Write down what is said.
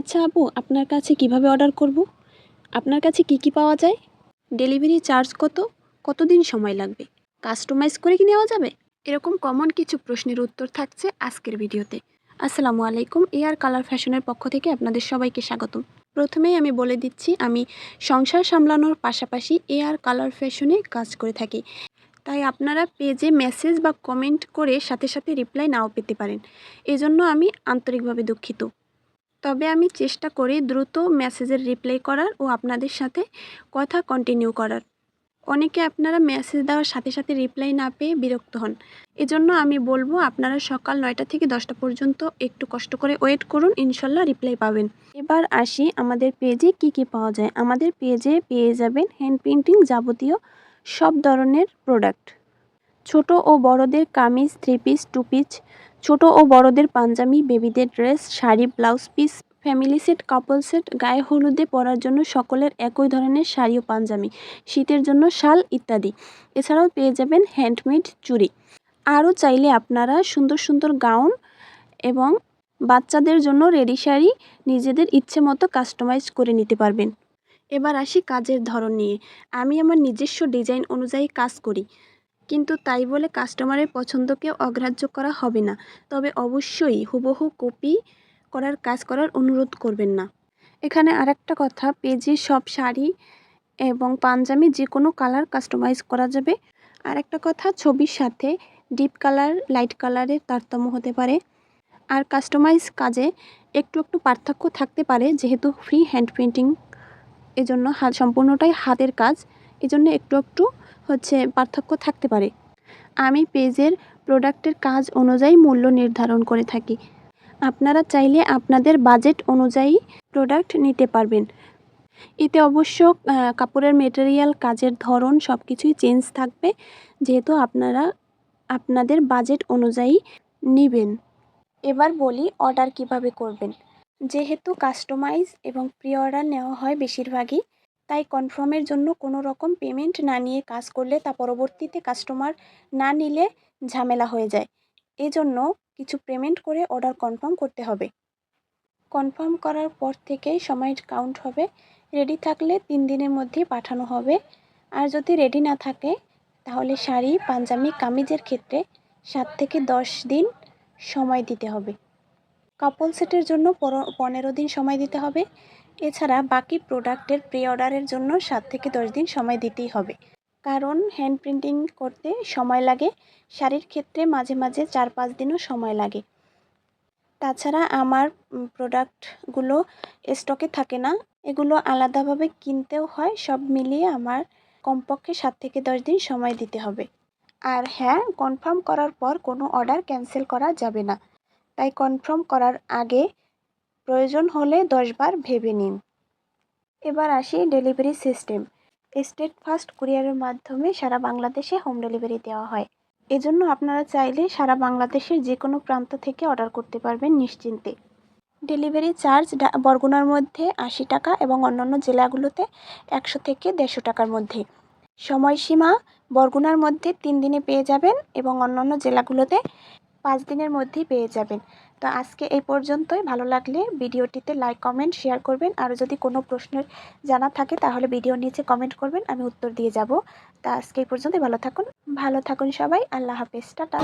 আচ্ছা আপু আপনার কাছে কীভাবে অর্ডার করব? আপনার কাছে কি কি পাওয়া যায়? ডেলিভারি চার্জ কত? কতদিন সময় লাগবে? কাস্টমাইজ করে কি নেওয়া যাবে? এরকম কমন কিছু প্রশ্নের উত্তর থাকছে আজকের ভিডিওতে। আসসালামু আলাইকুম এআর কালার ফ্যাশনের পক্ষ থেকে আপনাদের সবাইকে স্বাগতম। প্রথমেই আমি বলে দিচ্ছি, আমি সংসার সামলানোর পাশাপাশি এআর কালার ফ্যাশনে কাজ করে থাকি। তাই আপনারা পেজে মেসেজ বা কমেন্ট করে সাথে সাথে রিপ্লাই নাও পেতে পারেন। এজন্য আমি আন্তরিকভাবে দুঃখিত। তবে আমি চেষ্টা করি দ্রুত মেসেজের রিপ্লাই করার ও আপনাদের সাথে কথা কন্টিনিউ করার। অনেকে আপনারা মেসেজ দেওয়ার সাথে সাথে রিপ্লাই না পেয়ে বিরক্ত হন। এজন্য আমি বলব, আপনারা সকাল নয়টা থেকে দশটা পর্যন্ত একটু কষ্ট করে ওয়েট করুন, ইনশাল্লাহ রিপ্লাই পাবেন। এবার আসি আমাদের পেজে কি কি পাওয়া যায়। আমাদের পেজে পেয়ে যাবেন হ্যান্ড পেন্টিং যাবতীয় সব ধরনের প্রোডাক্ট ছোট ও বড়দের kameez three piece two piece ছোট ও বড়দের পাঞ্জাবি, বেবিদের dress, sari, blouse piece, family set, couple set, গায়ে হলুদে পরার জন্য সকলের একই ধরনের শাড়ি ও পাঞ্জাবি, শীতের জন্য শাল ইত্যাদি। এছাড়াও পেয়ে যাবেন হ্যান্ডমেড চুড়ি। আরও চাইলে আপনারা সুন্দর সুন্দর গাউন এবং বাচ্চাদের জন্য রেডি শাড়ি নিজেদের ইচ্ছে মতো কাস্টমাইজ করে নিতে পারবেন। এবার আসি কাজের ধরন নিয়ে। আমি আমার নিজস্ব ডিজাইন অনুযায়ী কাজ করি। কিন্তু তাই বলে কাস্টমারের পছন্দকে অগ্রাহ্য করা হবে না। তবে অবশ্যই হুবহু কপি করার কাজ করার অনুরোধ করবেন না। এখানে আরেকটা কথা, পেজে সব শাড়ি এবং পাঞ্জাবি যে কোনো কালার কাস্টমাইজ করা যাবে। আর একটা কথা, ছবির সাথে ডিপ কালার, লাইট কালারের তারতম্য হতে পারে। আর কাস্টমাইজ কাজে একটু একটু পার্থক্য থাকতে পারে, যেহেতু ফ্রি হ্যান্ড প্রিন্টিং এজন্য সম্পূর্ণটাই হাতের কাজ। এজন্য একটু একটু হচ্ছে পার্থক্য থাকতে পারে। আমি পেজের প্রোডাক্টের কাজ অনুযায়ী মূল্য নির্ধারণ করে থাকি। আপনারা চাইলে আপনাদের বাজেট অনুযায়ী প্রোডাক্ট নিতে পারবেন। এতে অবশ্য কাপড়ের মেটেরিয়াল, কাজের ধরন সব কিছুই চেঞ্জ থাকবে, যেহেতু আপনারা আপনাদের বাজেট অনুযায়ী নেবেন। এবার বলি অর্ডার কীভাবে করবেন। যেহেতু কাস্টমাইজ এবং প্রি অর্ডার নেওয়া হয় বেশিরভাগই তাই কনফার্মের জন্য কোনো রকম পেমেন্ট না নিয়ে কাজ করলে তা পরবর্তীতে কাস্টমার না নিলে ঝামেলা হয়ে যায়। এজন্য কিছু পেমেন্ট করে অর্ডার কনফার্ম করতে হবে। কনফার্ম করার পর থেকেই সময় কাউন্ট হবে। রেডি থাকলে তিন দিনের মধ্যেই পাঠানো হবে। আর যদি রেডি না থাকে, তাহলে শাড়ি, পাঞ্জাবি, কামিজের ক্ষেত্রে সাত থেকে দশ দিন সময় দিতে হবে। কাপল সেটের জন্য পনেরো দিন সময় দিতে হবে। এছাড়া বাকি প্রোডাক্টের প্রি অর্ডারের জন্য সাত থেকে দশ দিন সময় দিতেই হবে। কারণ হ্যান্ড প্রিন্টিং করতে সময় লাগে, শাড়ির ক্ষেত্রে মাঝে মাঝে চার পাঁচ দিনও সময় লাগে। তাছাড়া আমার প্রোডাক্টগুলো স্টকে থাকে না, এগুলো আলাদাভাবে কিনতেও হয়, সব মিলিয়ে আমার কমপক্ষে সাত থেকে দশ দিন সময় দিতে হবে। আর হ্যাঁ কনফার্ম করার পর কোনো অর্ডার ক্যান্সেল করা যাবে না। তাই কনফার্ম করার আগে প্রয়োজন হলে দশবার ভেবে নিন। এবার আসি ডেলিভারি সিস্টেম। স্টেট ফাস্ট কুরিয়ারের মাধ্যমে সারা বাংলাদেশে হোম ডেলিভারি দেওয়া হয়। এজন্য আপনারা চাইলে সারা বাংলাদেশের যে কোনো প্রান্ত থেকে অর্ডার করতে পারবেন নিশ্চিন্তে। ডেলিভারি চার্জ বরগুনার মধ্যে আশি টাকা এবং অন্যান্য জেলাগুলোতে একশো থেকে দেড়শো টাকার মধ্যে। সময়সীমা বরগুনার মধ্যে তিন দিনে পেয়ে যাবেন এবং অন্যান্য জেলাগুলোতে পাঁচ দিনের মধ্যেই পেয়ে যাবেন। তো আজকে এই পর্যন্তই। ভালো লাগলে ভিডিওটিতে লাইক, কমেন্ট, শেয়ার করবেন। আর যদি কোনো প্রশ্নের জানা থাকে তাহলে ভিডিও নিচে কমেন্ট করবেন, আমি উত্তর দিয়ে যাব। তা আজকে এই পর্যন্তই। ভালো থাকুন। ভালো থাকুন সবাই। আল্লাহ হাফেজ। টাটা।